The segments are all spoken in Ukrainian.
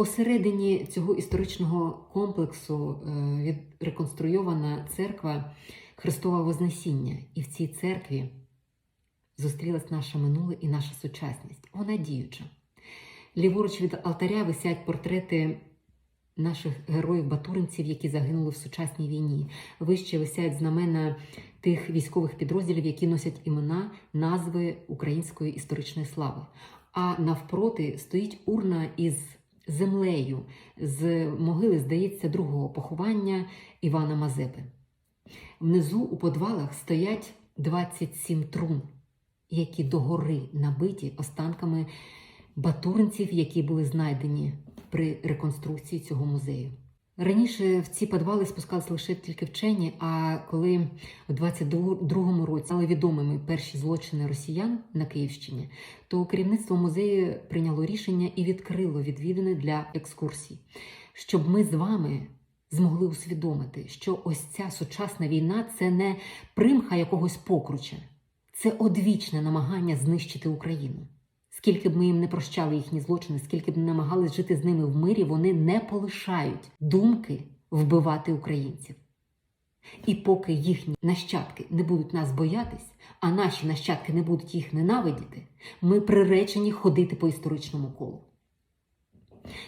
Посередині цього історичного комплексу е, відреконструйована церква Христове Вознесіння. І в цій церкві зустрілась наше минуле і наша сучасність. Вона діюча. Ліворуч від алтаря висять портрети наших героїв-батуринців, які загинули в сучасній війні. Вище висять знамена тих військових підрозділів, які носять імена, назви української історичної слави. А навпроти стоїть урна із землею з могили, здається, другого поховання Івана Мазепи. Внизу у подвалах стоять 27 трун, які догори набиті останками батуринців, які були знайдені при реконструкції цього музею. Раніше в ці підвали спускалися лише тільки вчені, а коли у 22-му році стали відомими перші злочини росіян на Київщині, то керівництво музею прийняло рішення і відкрило відвідини для екскурсій, щоб ми з вами змогли усвідомити, що ось ця сучасна війна це не примха якогось покруча, це одвічне намагання знищити Україну. Скільки б ми їм не прощали їхні злочини, скільки б не намагались жити з ними в мирі, вони не полишають думки вбивати українців. І поки їхні нащадки не будуть нас боятись, а наші нащадки не будуть їх ненавидіти, ми приречені ходити по історичному колу.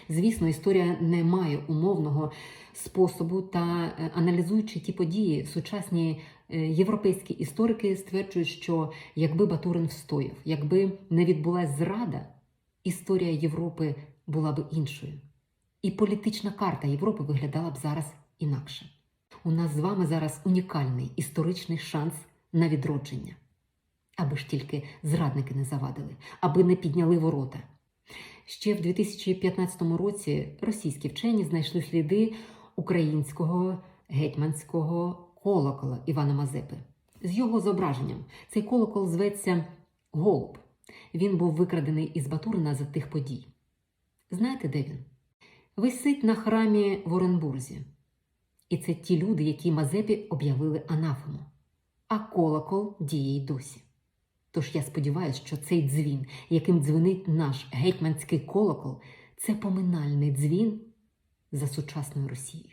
Звісно, історія не має умовного способу та е, аналізуючи ті події, сучасні е, європейські історики стверджують, що якби Батурин встояв, якби не відбулася зрада, історія Європи була б іншою. І політична карта Європи виглядала б зараз інакше. У нас з вами зараз унікальний історичний шанс на відродження, аби ж тільки зрадники не завадили, аби не підняли ворота. Ще в 2015 році російські вчені знайшли сліди українського гетьманського колокола Івана Мазепи з його зображенням. Цей колокол зветься Голуб. Він був викрадений із Батурина за тих подій. Знаєте, де він? Висить на храмі в Оренбурзі. І це ті люди, які Мазепі об'явили анафему. А колокол діє й досі. Тож я сподіваюся, що цей дзвін, яким дзвенить наш гетьманський колокол, це поминальний дзвін за сучасною Росією.